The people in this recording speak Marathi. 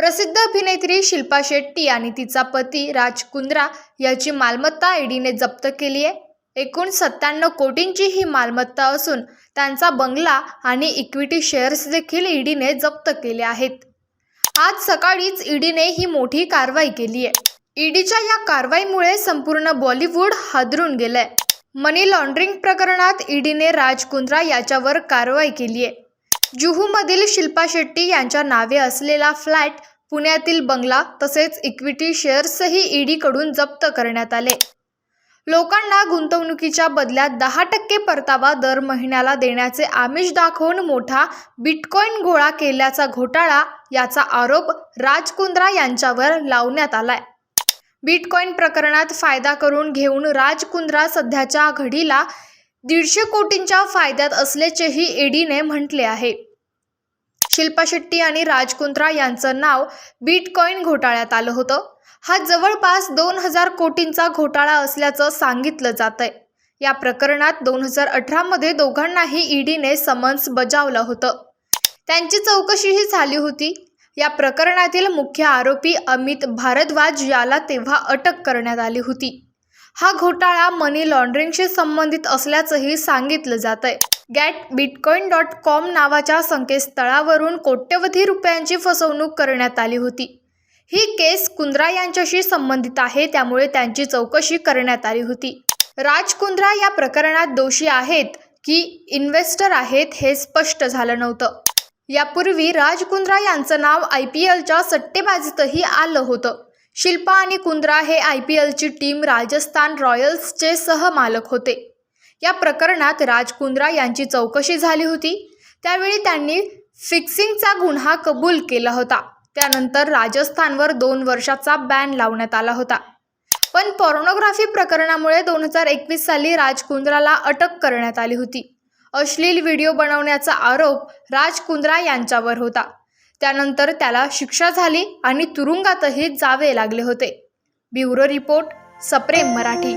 प्रसिद्ध अभिनेत्री शिल्पा शेट्टी आणि तिचा पती राज कुंद्रा याची मालमत्ता ईडीने जप्त केली आहे. एकूण सत्त्याण्णव कोटींची ही मालमत्ता असून त्यांचा बंगला आणि इक्विटी शेअर्स देखील ईडीने जप्त केले आहेत. आज सकाळीच ईडीने ही मोठी कारवाई केली आहे. ईडीच्या या कारवाईमुळे संपूर्ण बॉलिवूड हादरून गेलंय. मनी लॉन्ड्रिंग प्रकरणात ईडीने राज कुंद्रा याच्यावर कारवाई केली आहे. जुहूमधील शिल्पा शेट्टी यांच्या नावे असलेला फ्लॅट पुण्यातील बंगला तसेच इक्विटी शेअर्सही ईडीकडून जप्त करण्यात आले. लोकांना गुंतवणुकीच्या बदल्यात दहा टक्के परतावा दर महिन्याला देण्याचे आमिष दाखवून मोठा बिटकॉईन गोळा केल्याचा घोटाळा याचा आरोप राज कुंद्रा यांच्यावर लावण्यात आलाय. बिटकॉईन प्रकरणात फायदा करून घेऊन राज कुंद्रा सध्याच्या घडीला दीडशे कोटींच्या फायद्यात असल्याचेही ईडीने म्हटले आहे. शिल्पा शेट्टी आणि राज कुंत्रा यांचं नाव बिटकॉईन घोटाळ्यात आलं होतं. हा जवळपास दोन हजार कोटींचा घोटाळा असल्याचं सांगितलं जात आहे या प्रकरणात दोन हजार अठरामध्ये दोघांनाही ईडीने समन्स बजावलं होतं. त्यांची चौकशीही झाली होती. या प्रकरणातील मुख्य आरोपी अमित भारद्वाज याला तेव्हा अटक करण्यात आली होती. हा घोटाळा मनी लॉन्ड्रिंगशी संबंधित असल्याचंही सांगितलं जात आहे गॅट बिटकॉईन डॉट कॉम नावाच्या संकेतस्थळावरून कोट्यवधी रुपयांची फसवणूक करण्यात आली होती. ही केस कुंद्रा यांच्याशी संबंधित आहे त्यामुळे त्यांची चौकशी करण्यात आली होती. राज कुंद्रा या प्रकरणात दोषी आहेत की इन्व्हेस्टर आहेत हे स्पष्ट झालं नव्हतं. यापूर्वी राज कुंद्रा यांचं नाव आय पी एलच्या सट्टेबाजीतही आलं होतं. शिल्पा आणि कुंद्रा हे आय पी एलची टीम राजस्थान रॉयल्सचे सहमालक होते. या प्रकरणात राज कुंद्रा यांची चौकशी झाली होती. त्यावेळी त्यांनी फिक्सिंगचा गुन्हा कबूल केला होता. त्यानंतर राजस्थानवर दोन वर्षाचा बॅन लावण्यात आला होता. पण पॉर्नोग्राफी प्रकरणामुळे दोन हजार एकवीस साली राज कुंद्राला अटक करण्यात आली होती. अश्लील व्हिडिओ बनवण्याचा आरोप राज कुंद्रा यांच्यावर होता. त्यानंतर त्याला शिक्षा झाली आणि तुरुंगातही जावे लागले होते. ब्युरो रिपोर्ट सप्रेम मराठी.